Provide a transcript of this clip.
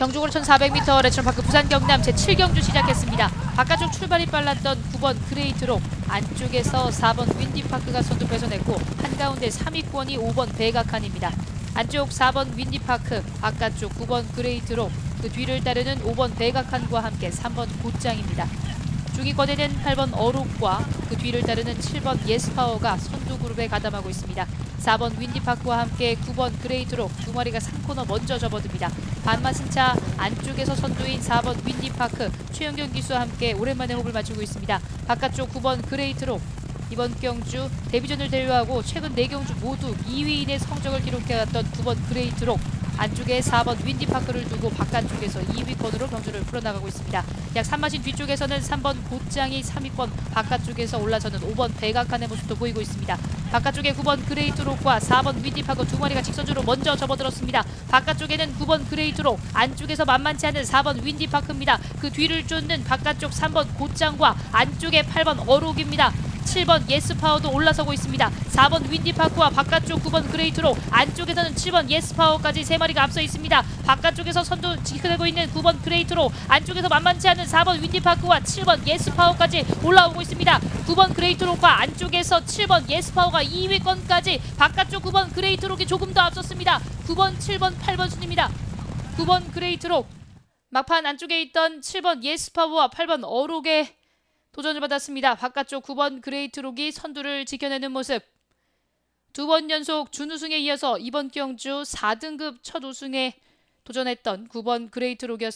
경주고로 1400m 레츠런파크 부산 경남 제7경주 시작했습니다. 바깥쪽 출발이 빨랐던 9번 그레이트로 안쪽에서 4번 윈디파크가 선두 뺏어냈고 한가운데 3위권이 5번 베가칸입니다. 안쪽 4번 윈디파크, 바깥쪽 9번 그레이트로 그 뒤를 따르는 5번 베가칸과 함께 3번 곧장입니다. 중위 권에는 8번 어룩과 그 뒤를 따르는 7번 예스파워가 선두 그룹에 가담하고 있습니다. 4번 윈디파크와 함께 9번 그레이트로 두 마리가 3코너 먼저 접어듭니다. 반마승차 안쪽에서 선두인 4번 윈디파크 최영경 기수와 함께 오랜만에 호흡을 맞추고 있습니다. 바깥쪽 9번 그레이트로 이번 경주 데뷔전을 대회하고 최근 4경주 모두 2위인의 성적을 기록해왔던 9번 그레이트로 안쪽에 4번 윈디파크를 두고 바깥쪽에서 2위권으로 경주를 풀어나가고 있습니다. 약 3마신 뒤쪽에서는 3번 곧장이 3위권 바깥쪽에서 올라서는 5번 백악관의 모습도 보이고 있습니다. 바깥쪽에 9번 그레이트록과 4번 윈디파크 두 마리가 직선주로 먼저 접어들었습니다. 바깥쪽에는 9번 그레이트록 안쪽에서 만만치 않은 4번 윈디파크입니다. 그 뒤를 쫓는 바깥쪽 3번 곧장과 안쪽에 8번 어록입니다. 7번 예스파워도 올라서고 있습니다. 4번 윈디파크와 바깥쪽 9번 그레이트로 안쪽에서는 7번 예스파워까지 세 마리가 앞서 있습니다. 바깥쪽에서 선두 지켜내고 있는 9번 그레이트로 안쪽에서 만만치 않은 4번 윈디파크와 7번 예스파워까지 올라오고 있습니다. 9번 그레이트로과 안쪽에서 7번 예스파워가 2위권까지 바깥쪽 9번 그레이트록이 조금 더 앞섰습니다. 9번, 7번, 8번 순입니다. 9번 그레이트록 막판 안쪽에 있던 7번 예스파워와 8번 어록의 도전을 받았습니다. 바깥쪽 9번 그레이트록이 선두를 지켜내는 모습. 두 번 연속 준우승에 이어서 이번 경주 4등급 첫 우승에 도전했던 9번 그레이트록이었습니다.